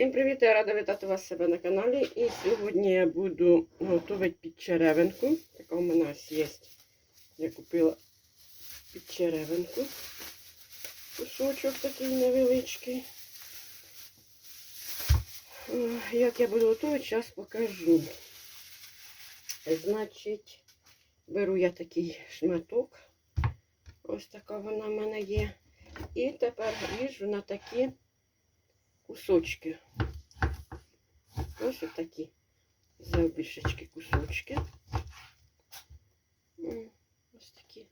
Всім привіт! Я рада вітати вас себе на каналі. І сьогодні я буду готувати підчеревинку. Така у мене ось є. Я купила підчеревинку. Кусочок такий невеличкий. Як я буду готувати, зараз покажу. Значить, беру я такий шматок. Ось така вона в мене є. І тепер ріжу на такі кусочки. Ось такі завбільшечки кусочки. Ось такі.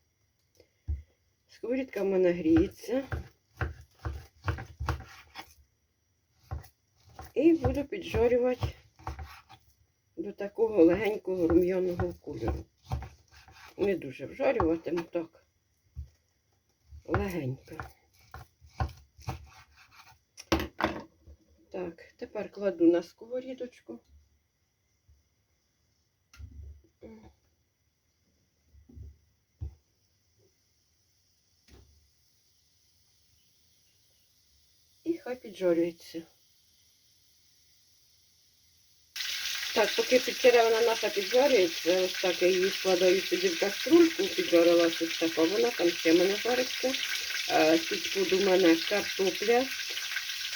Сковорідка в мене гріється. І буду піджарювати до такого легенького рум'яного кольору. Не дуже вжарюватиму так. Легенько. Так, тепер кладу на сковорідочку. І хай піджарюється. Так, поки підчеревина наша піджарюється, ось так я її складаю сюди в каструльку, піджарилася така, вона там ще в мене жариться. Тут буде у мене картопля.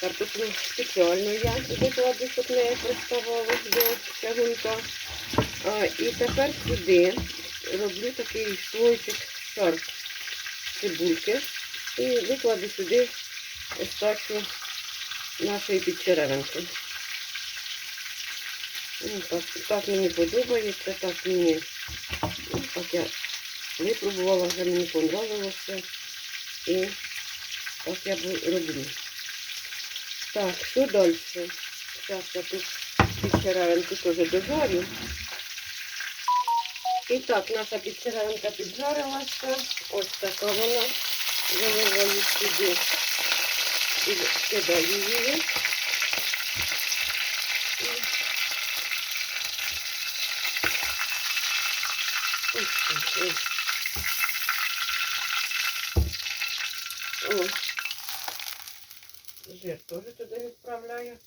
Картоплю спеціально я туди кладу, щоб не приставало до чагунка. А, і тепер сюди роблю такий слойчик шар цибульки. І викладу сюди остачу нашої підчеревинки. Ну, так, так мені подобається, так мені, ну, так я випробувала, вже мені понравилося. І так я роблю. Так, що далі? Зараз я тут підчеревинку теж дожарю. І так, наша підчеревинка піджарилася. Ось така вона. Виливаю сюди і кидаю її. Ось так, ось. О. Жир теж туди відправляю.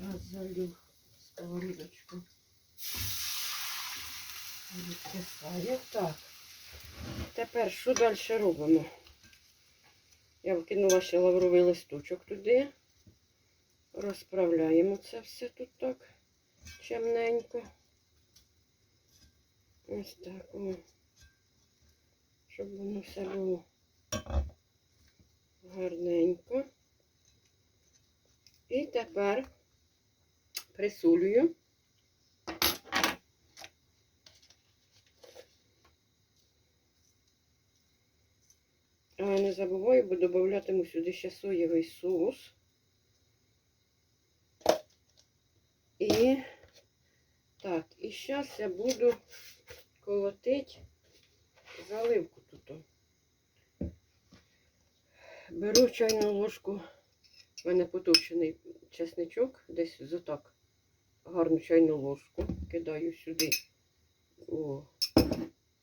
Зараз залю сковорідочку. Відкисає. Так. Тепер що далі робимо? Я вкинула ще лавровий листочок туди. Розправляємо це все тут так чемненько. Ось так. О. Щоб воно все було гарненько. І тепер присолюю. А не забуваю, бо додатиму сюди ще соєвий соус. І так, і зараз я буду колотити заливку тут. Беру чайну ложку, в мене потовчений чесничок, десь отак гарну чайну ложку, кидаю сюди у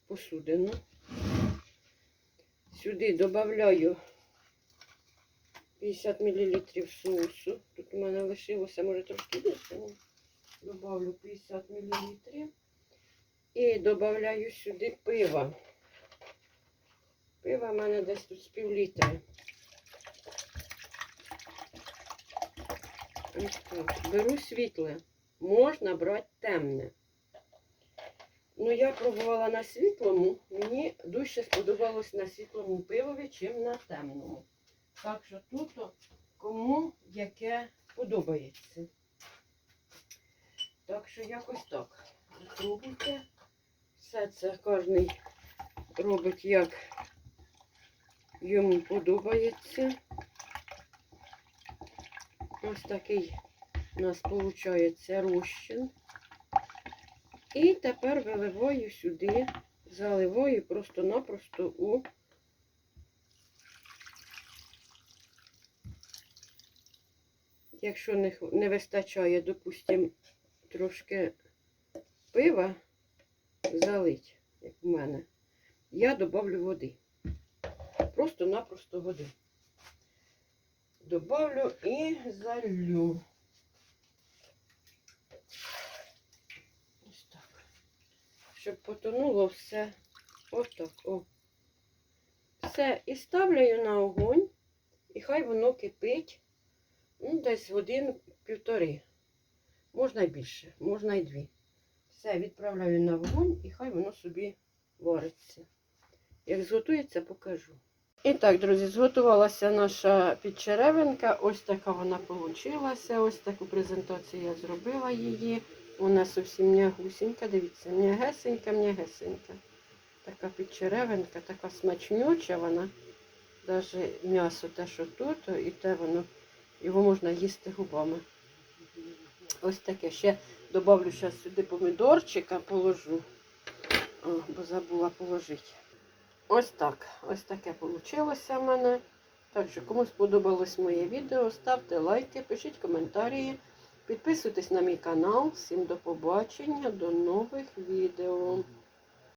посудину. Сюди додаю 50 мл соусу. Тут у мене лишилося, може трошки більше. Добавлю 50 мл. І додаю сюди пива. Пива в мене десь тут з пів літра. Так. Беру світле. Можна брати темне. Ну, я пробувала на світлому, мені дужче сподобалось на світлому пивові, чим на темному. Так що тут кому яке подобається. Так що якось так. Пробуйте. Все це кожен робить як йому подобається. Ось такий у нас виходить розчин. І тепер виливаю сюди, заливаю просто-напросто у якщо не, не вистачає, допустимо, трошки пива залить, як в мене, я додавлю води. Просто-напросто води. Добавлю і залю. Ось так. Щоб потонуло все. Ось так. О. Все, і ставлю на огонь, і хай воно кипить ну, десь один півтори. Можна й більше, можна й дві. Все, відправляю на вогонь і хай воно собі вариться. Як зготується, покажу. І так, друзі, зготувалася наша підчеревинка. Ось така вона вийшла. Ось таку презентацію я зробила її. Вона зовсім м'ягусінька. Дивіться, м'ягесенька, м'ягесенька. Така підчеревинка, така смачнюча вона. Навіть м'ясо те, що тут, і те воно, його можна їсти губами. Ось таке. Ще добавлю сюди помідорчика, положу. О, бо забула положити. Ось так. Ось таке вийшло в мене. Так що, кому сподобалось моє відео, ставте лайки, пишіть коментарі, підписуйтесь на мій канал. Всім до побачення, до нових відео.